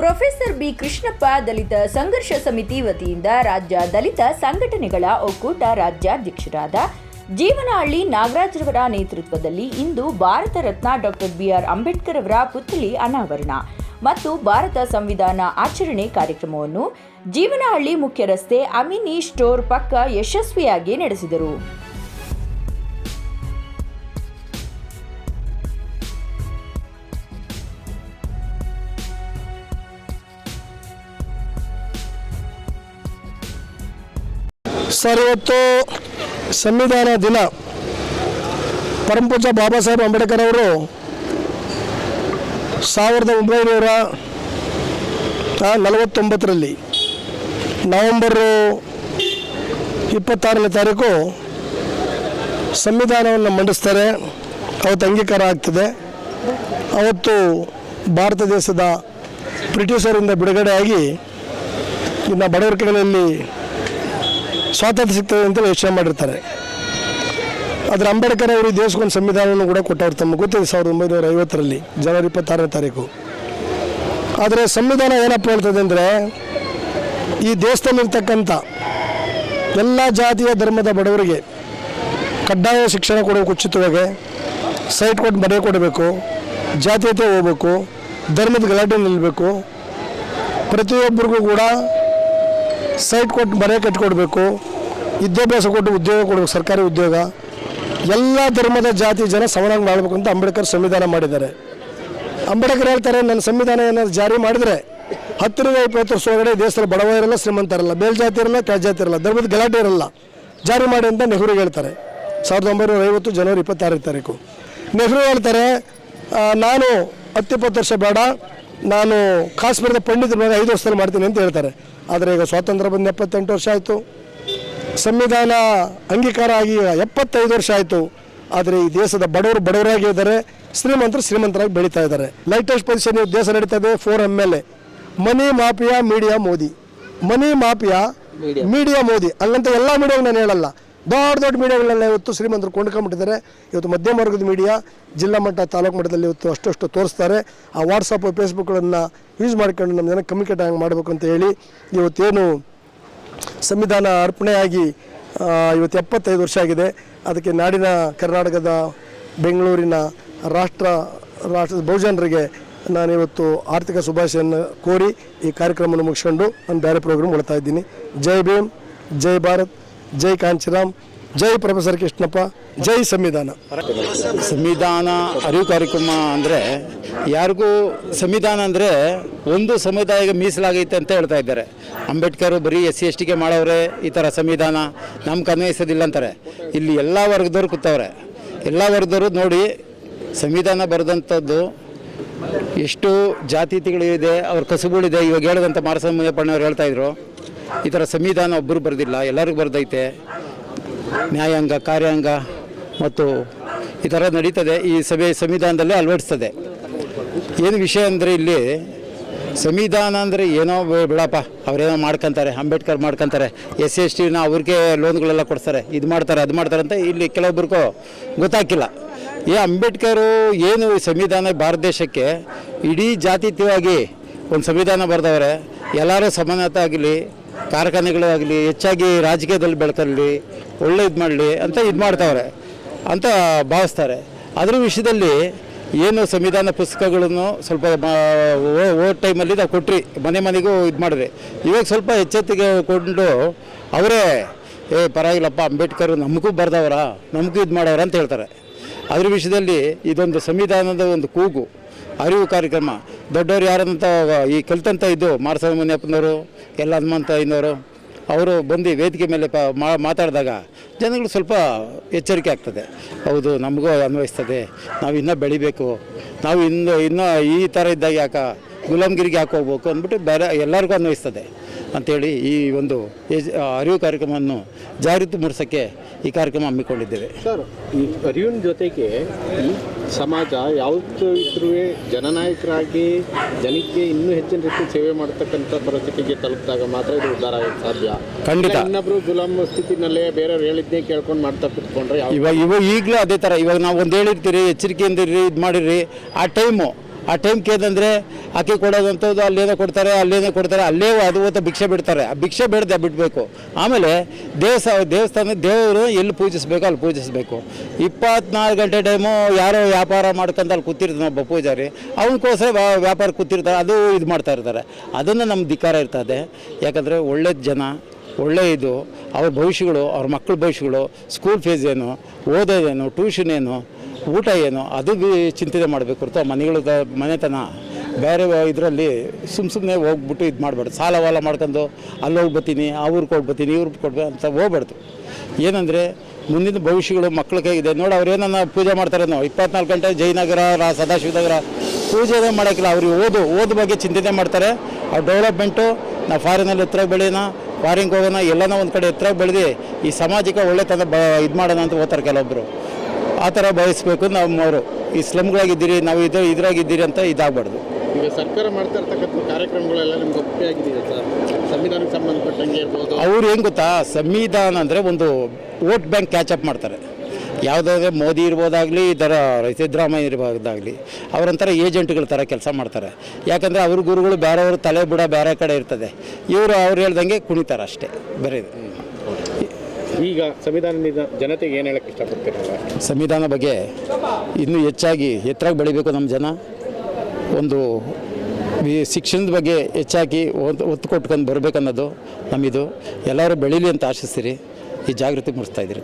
Professor B Krishnappa ದಲಿತ ಸಂಘರ್ಷ ಸಮಿತಿ ವತಿಯಿಂದ ರಾಜ್ಯ ದಲಿತ ಸಂಘಟನೆಗಳ ಒಕ್ಕೂಟ ರಾಜ್ಯಾಧ್ಯಕ್ಷರಾದ ಜೀವನಹಳ್ಳಿ ನಾಗರಾಜ್ರವರ ನೇತೃತ್ವದಲ್ಲಿ ಇಂದು Bharat Ratna doctor B R Ambedkar ಅವರ ಪುತ್ಥಳಿ ಅನಾವರಣ ಮತ್ತು ಭಾರತ ಸಂವಿಧಾನ ಆಚರಣೆ ಕಾರ್ಯಕ್ರಮವನ್ನು ಜೀವನಹಳ್ಳಿ ಮುಖ್ಯ ರಸ್ತೆ ಅಮಿನಿ ಸ್ಟೋರ್ ಪಕ್ಕ ಯಶಸ್ವಿಯಾಗಿ ನಡೆಸಿದರು. ಸರ್, ಇವತ್ತು ಸಂವಿಧಾನ ದಿನ. ಪರಮಪೂಜ್ಯ ಬಾಬಾ ಸಾಹೇಬ್ ಅಂಬೇಡ್ಕರ್ ಅವರು ಸಾವಿರದ ಒಂಬೈನೂರ ನಲವತ್ತೊಂಬತ್ತರಲ್ಲಿ ನವೆಂಬರು ಇಪ್ಪತ್ತಾರನೇ ತಾರೀಕು ಸಂವಿಧಾನವನ್ನು ಮಂಡಿಸ್ತಾರೆ. ಅವತ್ತು ಅಂಗೀಕಾರ ಆಗ್ತದೆ. ಅವತ್ತು ಭಾರತ ದೇಶದ ಬ್ರಿಟಿಷರಿಂದ ಬಿಡುಗಡೆಯಾಗಿ ಇನ್ನು ಬಡವರ್ಕೆಗಳಲ್ಲಿ ಸ್ವಾತಂತ್ರ್ಯ ಸಿಗ್ತದೆ ಅಂತ ಯೋಚನೆ ಮಾಡಿರ್ತಾರೆ. ಆದರೆ ಅಂಬೇಡ್ಕರ್ ಅವರು ದೇಶಕ್ಕೊಂದು ಸಂವಿಧಾನವನ್ನು ಕೂಡ ಕೊಟ್ಟವ್ರು ತಮಗೆ ಗೊತ್ತಿದೆ ಸಾವಿರದ ಒಂಬೈನೂರ ಐವತ್ತರಲ್ಲಿ ಜನವರಿ ಇಪ್ಪತ್ತಾರನೇ ತಾರೀಕು. ಆದರೆ ಸಂವಿಧಾನ ಏನಪ್ಪ ಹೇಳ್ತದೆ ಅಂದರೆ, ಈ ದೇಶದಲ್ಲಿರ್ತಕ್ಕಂಥ ಎಲ್ಲ ಜಾತಿಯ ಧರ್ಮದ ಬಡವರಿಗೆ ಕಡ್ಡಾಯ ಶಿಕ್ಷಣ ಕೊಡಬೇಕು ಉಚಿತವಾಗಿ ಸೈಟ್ ಕೊಟ್ಟು ಮನೆ ಕೊಡಬೇಕು ಜಾತೀಯತೆ ಹೋಗ್ಬೇಕು, ಧರ್ಮದ ಗಲಾಟೆ ನಿಲ್ಲಬೇಕು ಪ್ರತಿಯೊಬ್ಬರಿಗೂ ಕೂಡ ಸೈಟ್ ಕೊಟ್ಟು ಮನೆ ಕಟ್ಕೊಡ್ಬೇಕು ವಿದ್ಯಾಭ್ಯಾಸ ಕೊಟ್ಟು ಉದ್ಯೋಗ ಕೊಡಬೇಕು, ಸರ್ಕಾರಿ ಉದ್ಯೋಗ, ಎಲ್ಲ ಧರ್ಮದ ಜಾತಿ ಜನ ಸಮನಾಗಿ ಮಾಡಬೇಕು ಅಂತ ಅಂಬೇಡ್ಕರ್ ಸಂವಿಧಾನ ಮಾಡಿದ್ದಾರೆ. ಅಂಬೇಡ್ಕರ್ ಹೇಳ್ತಾರೆ, ನನ್ನ ಸಂವಿಧಾನ ಏನಾದ್ರು ಜಾರಿ ಮಾಡಿದರೆ ಹತ್ತಿರದ ಇಪ್ಪತ್ತು ವರ್ಷ ಒಳಗಡೆ ದೇಶದಲ್ಲಿ ಬಡವ ಇರಲ್ಲ, ಶ್ರೀಮಂತ ಇರಲ್ಲ ಮೇಲ್ಜಾತಿ ಇರಲ್ಲ ಕೆಳಜಾತಿ ಇರಲ್ಲ, ಧರ್ಮದ ಗಲಾಟೆ ಇರಲ್ಲ, ಜಾರಿ ಮಾಡಿ ಅಂತ ನೆಹರು ಹೇಳ್ತಾರೆ. ಸಾವಿರದ ಒಂಬೈನೂರ ಐವತ್ತು ಜನವರಿ ಇಪ್ಪತ್ತಾರನೇ ತಾರೀಕು. ನೆಹರು ಹೇಳ್ತಾರೆ ನಾನು ಹತ್ತಿಪ್ಪತ್ತು ವರ್ಷ ಬೇಡ ನಾನು ಕಾಶ್ಮೀರದ ಪಂಡಿತರ ಮೇಲೆ ಐದು ವರ್ಷದಲ್ಲಿ ಮಾಡ್ತೀನಿ ಅಂತ ಹೇಳ್ತಾರೆ. ಆದರೆ ಈಗ ಸ್ವಾತಂತ್ರ್ಯ ಬಂದು ಎಪ್ಪತ್ತೆಂಟು ವರ್ಷ ಆಯಿತು. ಸಂವಿಧಾನ ಅಂಗೀಕಾರ ಆಗಿ ಎಪ್ಪತ್ತೈದು ವರ್ಷ ಆಯಿತು. ಆದರೆ ಈ ದೇಶದ ಬಡವರು ಬಡವರಾಗಿ ಇದ್ದಾರೆ. ಶ್ರೀಮಂತರು ಶ್ರೀಮಂತರಾಗಿ ಬೆಳೀತಾ ಇದ್ದಾರೆ. ಲೈಟೆಸ್ಟ್ ಪೊಸಿಷನ್ ದೇಶ ನಡೀತಾ ಇದೆ four M L A money mafia media Modi. Money mafia media Modi. ಹಂಗಂತ ಎಲ್ಲ ಮೀಡಿಯಾಗ ನಾನು ಹೇಳಲ್ಲ. ದೊಡ್ಡ ದೊಡ್ಡ ಮೀಡಿಯಾಗಳೆಲ್ಲ ಇವತ್ತು ಶ್ರೀಮಂತರು ಕೊಂಡ್ಕೊಂಡ್ಬಿಟ್ಟಿದ್ದಾರೆ. ಇವತ್ತು ಮಧ್ಯಮ ವರ್ಗದ ಮೀಡಿಯಾ, ಜಿಲ್ಲಾ ಮಟ್ಟ, ತಾಲೂಕು ಮಟ್ಟದಲ್ಲಿ ಇವತ್ತು ಅಷ್ಟು ತೋರಿಸ್ತಾರೆ. ಆ ವಾಟ್ಸಪ್ ಫೇಸ್ಬುಕ್ಗಳನ್ನು ಯೂಸ್ ಮಾಡ್ಕೊಂಡು ನಮ್ಮ ಜನ ಕಮ್ಯುನಿಕೇಟ್ ಹಂಗೆ ಮಾಡಬೇಕು ಅಂತ ಹೇಳಿ ಇವತ್ತೇನು ಸಂವಿಧಾನ ಅರ್ಪಣೆಯಾಗಿ ಇವತ್ತು ಎಪ್ಪತ್ತೈದು ವರ್ಷ ಆಗಿದೆ. ಅದಕ್ಕೆ ನಾಡಿನ ಕರ್ನಾಟಕದ, ಬೆಂಗಳೂರಿನ ರಾಷ್ಟ್ರ, ರಾಷ್ಟ್ರದ ಬಹುಜನರಿಗೆ ನಾನು ಇವತ್ತು ಆರ್ಥಿಕ ಶುಭಾಶಯನ್ನು ಕೋರಿ ಈ ಕಾರ್ಯಕ್ರಮವನ್ನು ಮುಗಿಸ್ಕೊಂಡು ನಾನು ಬೇರೆ ಪ್ರೋಗ್ರಾಮ್ ಮಾಡ್ತಾ ಇದ್ದೀನಿ. ಜೈ ಭೀಮ್, ಜೈ ಭಾರತ್. ಜೈ ಕಾಂಚಿರಾಮ್, ಜೈ ಪ್ರೊಫೆಸರ್ ಕೃಷ್ಣಪ್ಪ, ಜೈ ಸಂವಿಧಾನ. ಸಂವಿಧಾನ ಅರಿವು ಕಾರ್ಯಕ್ರಮ ಅಂದರೆ ಯಾರಿಗೂ ಸಂವಿಧಾನ ಅಂದರೆ ಒಂದು ಸಮುದಾಯಕ್ಕೆ ಮೀಸಲಾಗೈತೆ ಅಂತ ಹೇಳ್ತಾ ಇದ್ದಾರೆ. ಅಂಬೇಡ್ಕರ್ ಬರೀ ಎಸ್ ಸಿ ಎಸ್ ಟಿಗೆ ಮಾಡೋರೆ ಈ ಥರ ಸಂವಿಧಾನ ನಮ್ಗೆ ಅನ್ವಯಿಸೋದಿಲ್ಲ ಅಂತಾರೆ. ಇಲ್ಲಿ ಎಲ್ಲ ವರ್ಗದವ್ರು ಕೂತವ್ರೆ. ಎಲ್ಲ ವರ್ಗದವರು ನೋಡಿ ಸಂವಿಧಾನ ಬರೆದಂಥದ್ದು ಎಷ್ಟು ಜಾತೀತಿಗಳಿದೆ ಅವ್ರ ಕಸುಗಳಿದೆ ಇವಾಗ ಹೇಳಿದಂಥ ಹೇಳ್ತಾ ಇದ್ರು. ಈ ಥರ ಸಂವಿಧಾನ ಒಬ್ಬರು ಬರೆದಿಲ್ಲ, ಎಲ್ಲರಿಗೂ ಬರೆದೈತೆ. ನ್ಯಾಯಾಂಗ, ಕಾರ್ಯಾಂಗ ಮತ್ತು ಈ ಥರ ನಡೀತದೆ, ಈ ಸಭೆ ಸಂವಿಧಾನದಲ್ಲೇ ಅಳವಡಿಸ್ತದೆ. ಏನು ವಿಷಯ ಅಂದರೆ ಇಲ್ಲಿ ಸಂವಿಧಾನ ಅಂದರೆ ಏನೋ ಬಿಡಪ್ಪ, ಅವರೇನೋ ಮಾಡ್ಕೊತಾರೆ, ಅಂಬೇಡ್ಕರ್ ಮಾಡ್ಕೊತಾರೆ, ಎಸ್ ಸಿ ಎಸ್ ಟಿನ ಅವ್ರಿಗೆ ಲೋನ್ಗಳೆಲ್ಲ ಕೊಡ್ತಾರೆ ಇದು ಮಾಡ್ತಾರೆ, ಅದು ಮಾಡ್ತಾರೆ ಅಂತ ಇಲ್ಲಿ ಕೆಲವೊಬ್ರಿಗೂ ಗೊತ್ತಾಗಿಲ್ಲ ಈ ಅಂಬೇಡ್ಕರು ಏನು ಸಂವಿಧಾನ ಭಾರತ ದೇಶಕ್ಕೆ ಇಡೀ ಜಾತೀಯವಾಗಿ ಒಂದು ಸಂವಿಧಾನ ಬರೆದವ್ರೆ, ಎಲ್ಲರೂ ಸಮಾನತೆ ಆಗಲಿ ಕಾರ್ಖಾನೆಗಳು ಆಗಲಿ, ಹೆಚ್ಚಾಗಿ ರಾಜಕೀಯದಲ್ಲಿ ಬೆಳ್ಕೊಳ್ಳಿ ಒಳ್ಳೆ ಇದು ಮಾಡಲಿ ಅಂತ ಇದು ಮಾಡ್ತಾವ್ರೆ ಅಂತ ಭಾವಿಸ್ತಾರೆ. ಅದ್ರ ವಿಷಯದಲ್ಲಿ ಏನು ಸಂವಿಧಾನ ಪುಸ್ತಕಗಳನ್ನು ಸ್ವಲ್ಪ ಓ ಟೈಮಲ್ಲಿ ನಾವು ಕೊಟ್ರಿ, ಮನೆ ಮನೆಗೂ ಇದು ಮಾಡಿದ್ರಿ. ಇವಾಗ ಸ್ವಲ್ಪ ಎಚ್ಚೆತ್ತಿಗೆ ಕೊಂಡು ಅವರೇ, ಏ, ಪರವಾಗಿಲ್ಲಪ್ಪ, ಅಂಬೇಡ್ಕರ್ ನಮಗೂ ಬರ್ದವ್ರ, ನಮಗೂ ಇದು ಮಾಡವ್ರ ಅಂತ ಹೇಳ್ತಾರೆ. ಅದ್ರ ವಿಷಯದಲ್ಲಿ ಇದೊಂದು ಸಂವಿಧಾನದ ಒಂದು ಕೂಗು, ಅರಿವು ಕಾರ್ಯಕ್ರಮ. ದೊಡ್ಡವರು ಯಾರಂತ ಈ ಕಲಿತಂತ ಇದ್ದು ಮಾರಸ್ವಾಮಿ ಮುನಿಯಪ್ಪನವರು ಎಲ್ಲ ಹನುಮಂತ ಇನ್ನವರು ಅವರು ಬಂದು ವೇದಿಕೆ ಮೇಲೆ ಪ ಮಾತಾಡಿದಾಗ ಜನಗಳು ಸ್ವಲ್ಪ ಎಚ್ಚರಿಕೆ ಆಗ್ತದೆ. ಹೌದು, ನಮಗೂ ಅನ್ವಯಿಸ್ತದೆ. ನಾವು ಇನ್ನೂ ಬೆಳಿಬೇಕು. ನಾವು ಇನ್ನೂ ಇನ್ನೂ ಈ ಥರ ಇದ್ದಾಗ ಯಾಕೆ, ಗುಲಾಮ್ಗಿರಿಗೆ ಯಾಕೆ ಹೋಗ್ಬೇಕು ಅಂದ್ಬಿಟ್ಟು ಬೇರೆ ಎಲ್ಲರಿಗೂ ಅನ್ವಯಿಸ್ತದೆ. ಅಂಥೇಳಿ ಈ ಒಂದು ಏಜ್- ಅರಿವು ಕಾರ್ಯಕ್ರಮವನ್ನು ಜಾಗೃತಿ ಮೂಡಿಸೋಕ್ಕೆ ಈ ಕಾರ್ಯಕ್ರಮ ಹಮ್ಮಿಕೊಂಡಿದ್ದೇವೆ ಸರ್ ಈ ಅರಿವಿನ ಜೊತೆಗೆ ಈ ಸಮಾಜ ಯಾವತ್ತೂ ಇದ್ರೂ ಜನನಾಯಕರಾಗಿ ಜನಕ್ಕೆ ಇನ್ನೂ ಹೆಚ್ಚಿನ ರೀತಿ ಸೇವೆ ಮಾಡತಕ್ಕಂಥ ಪರಿಸ್ಥಿತಿಗೆ ತಲುಪಿದಾಗ ಮಾತ್ರ ಇದು ಉದ್ಧಾರ ಆಗುತ್ತೆ ಸಾಧ್ಯ ಖಂಡಿತ. ಇಲ್ಲ ಇನ್ನೊಬ್ರು ಗುಲಾಮ್ ಸ್ಥಿತಿನಲ್ಲೇ ಬೇರೆಯವ್ರು ಹೇಳಿದ್ದೇ ಕೇಳ್ಕೊಂಡು ಮಾಡ್ತಾ ಕುತ್ಕೊಂಡ್ರೆ ಯಾವ ಇವಾಗ ಇವಾಗ ಈಗಲೂ ಅದೇ ಥರ ಇವಾಗ ನಾವು ಒಂದು ಹೇಳಿರ್ತೀರಿ ಎಚ್ಚರಿಕೆಯಿಂದ ಇರ್ರಿ ಇದು ಮಾಡಿರಿ ಆ ಟೈಮು ಆ ಟೈಮ್ ಏನಂದರೆ ಅಕ್ಕಿ ಕೊಡೋದಂಥದ್ದು ಅಲ್ಲೇನೋ ಕೊಡ್ತಾರೆ ಅಲ್ಲೇನೋ ಕೊಡ್ತಾರೆ, ಅಲ್ಲೇ ಅದು ಹೊತ್ತು ಭಿಕ್ಷೆ ಬಿಡ್ತಾರೆ. ಆ ಭಿಕ್ಷೆ ಬಿಡದೆ ಬಿಡಬೇಕು. ಆಮೇಲೆ ದೇವಸ್ಥಾನ ದೇವಸ್ಥಾನ, ದೇವರು ಎಲ್ಲಿ ಪೂಜಿಸ್ಬೇಕು ಅಲ್ಲಿ ಪೂಜಿಸಬೇಕು. ಇಪ್ಪತ್ನಾಲ್ಕು ಗಂಟೆ ಟೈಮು ಯಾರೋ ವ್ಯಾಪಾರ ಮಾಡ್ಕೊಂಡು ಅಲ್ಲಿ ಕೂತಿರ್ತಾನೆ ಒಬ್ಬ ಪೂಜಾರಿ. ಅವನಿಗೋಸ್ಕರ ವ್ಯಾಪಾರ ಕೂತಿರ್ತಾರೆ, ಅದು ಇದು ಮಾಡ್ತಾ ಇರ್ತಾರೆ. ಅದನ್ನು ನಮ್ಮ ಧಿಕ್ಕಾರ ಇರ್ತದೆ. ಯಾಕಂದರೆ ಒಳ್ಳೆ ಜನ, ಒಳ್ಳೆ ಇದು, ಅವ್ರ ಭವಿಷ್ಯಗಳು, ಅವ್ರ ಮಕ್ಕಳ ಭವಿಷ್ಯಗಳು ಸ್ಕೂಲ್ ಫೀಸ್ ಏನು, ಓದೋದೇನು ಟ್ಯೂಷನ್ ಏನು ಊಟ ಏನು? ಅದು ಚಿಂತನೆ ಮಾಡಬೇಕು ಹೊರತು ಮನೆಗಳ ಮನೆತನ. ಬೇರೆ ಇದರಲ್ಲಿ ಸುಮ್ಮ ಸುಮ್ಮನೆ ಹೋಗ್ಬಿಟ್ಟು ಇದು ಮಾಡಬಾರ್ದು ಸಾಲ ವಾಲ ಮಾಡ್ಕೊಂಡು ಅಲ್ಲಿ ಹೋಗ್ಬತ್ತೀನಿ ಆ ಊರಿಗೆ ಹೋಗಿ ಬರ್ತೀನಿ ಇವ್ರಿಗೆ ಕೊಡ್ಬೇಕು ಅಂತ ಹೋಗ್ಬಾರ್ದು ಏನಂದರೆ ಮುಂದಿನ ಭವಿಷ್ಯಗಳು ಮಕ್ಕಳ ಕೈಗಿದೆ ನೋಡಿ ಅವ್ರು ಏನನ್ನ ಪೂಜೆ ಮಾಡ್ತಾರೇನೋ ಇಪ್ಪತ್ನಾಲ್ಕು ಗಂಟೆ ಜಯನಗರ, ರಾ ಸದಾಶಿವನಗರ ಪೂಜೆ ಮಾಡೋಕ್ಕಿಲ್ಲ. ಅವ್ರಿಗೆ ಓದು ಓದು ಬಗ್ಗೆ ಚಿಂತನೆ ಮಾಡ್ತಾರೆ. ಆ ಡೆವಲಪ್ಮೆಂಟು ನಾವು ಫಾರಿನಲ್ಲಿ ಎತ್ತರ ಬೆಳೆಯೋಣ ಫಾರಿನ್ಗೆ ಹೋಗೋಣ, ಎಲ್ಲನೋ ಒಂದು ಕಡೆ ಎತ್ತರ ಬೆಳೆದು ಈ ಸಮಾಜಕ್ಕೆ ಒಳ್ಳೆತನ ಬ ಇದು ಮಾಡೋಣ ಅಂತ ಓದ್ತಾರೆ ಕೆಲವೊಬ್ಬರು ಆ ಥರ ಬಯಸಬೇಕು ನಮ್ಮವರು ಈ ಸ್ಲಮ್ಗಳಾಗಿದ್ದೀರಿ ನಾವು ಇದು ಇದ್ರಾಗಿದ್ದೀರಿ ಅಂತ ಇದಾಗಬಾರ್ದು. ಈಗ ಸರ್ಕಾರ ಮಾಡ್ತಾ ಇರ್ತಕ್ಕಂಥ ಕಾರ್ಯಕ್ರಮಗಳೆಲ್ಲ ನಿಮ್ಗೆ ಒಪ್ಪಿಗೆ ಆಗಿದೆಯಾ ಸರ್? ಸಂವಿಧಾನಕ್ಕೆ ಸಂಬಂಧಪಟ್ಟಂಗೆ ಇರ್ಬೋದು. ಅವ್ರು ಏನು ಗೊತ್ತಾ? ಸಂವಿಧಾನ ಅಂದರೆ ಒಂದು ವೋಟ್ ಬ್ಯಾಂಕ್ ಕ್ಯಾಚಪ್ ಮಾಡ್ತಾರೆ. ಯಾವುದಾದ್ರೆ ಮೋದಿ ಇರ್ಬೋದಾಗಲಿ ಇದರ ಥರ ಸಿದ್ದರಾಮಯ್ಯ ಇರ್ಬೋದಾಗಲಿ ಅವರಂತರ ಏಜೆಂಟ್ಗಳ ಥರ ಕೆಲಸ ಮಾಡ್ತಾರೆ. ಯಾಕಂದರೆ ಅವ್ರ ಗುರುಗಳು ಬೇರೆಯವ್ರ ತಲೆ ಬುಡ ಬೇರೆ ಕಡೆ ಇರ್ತದೆ. ಇವರು ಅವ್ರು ಹೇಳ್ದಂಗೆ ಕುಣಿತಾರೆ ಅಷ್ಟೇ. ಬೇರೆ. ಈಗ ಸಂವಿಧಾನದಿಂದ ಜನತೆಗೆ ಏನು ಹೇಳಕ್ಕೆ ಇಷ್ಟಪಡ್ತೀರಲ್ಲ ಸಂವಿಧಾನ ಬಗ್ಗೆ ಇನ್ನೂ ಹೆಚ್ಚಾಗಿ, ಎತ್ತರಾಗಿ ಬೆಳಿಬೇಕು ನಮ್ಮ ಜನ. ಒಂದು ಶಿಕ್ಷಣದ ಬಗ್ಗೆ ಹೆಚ್ಚಾಗಿ ಒತ್ತು ಒತ್ತು ಕೊಟ್ಕೊಂಡು ಬರಬೇಕನ್ನೋದು ನಮ್ಮಿದು. ಎಲ್ಲರೂ ಬೆಳೀಲಿ ಅಂತ ಆಶಿಸ್ತೀರಿ. ಈ ಜಾಗೃತಿ ಮೂಡಿಸ್ತಾ ಇದ್ದೀರಿ.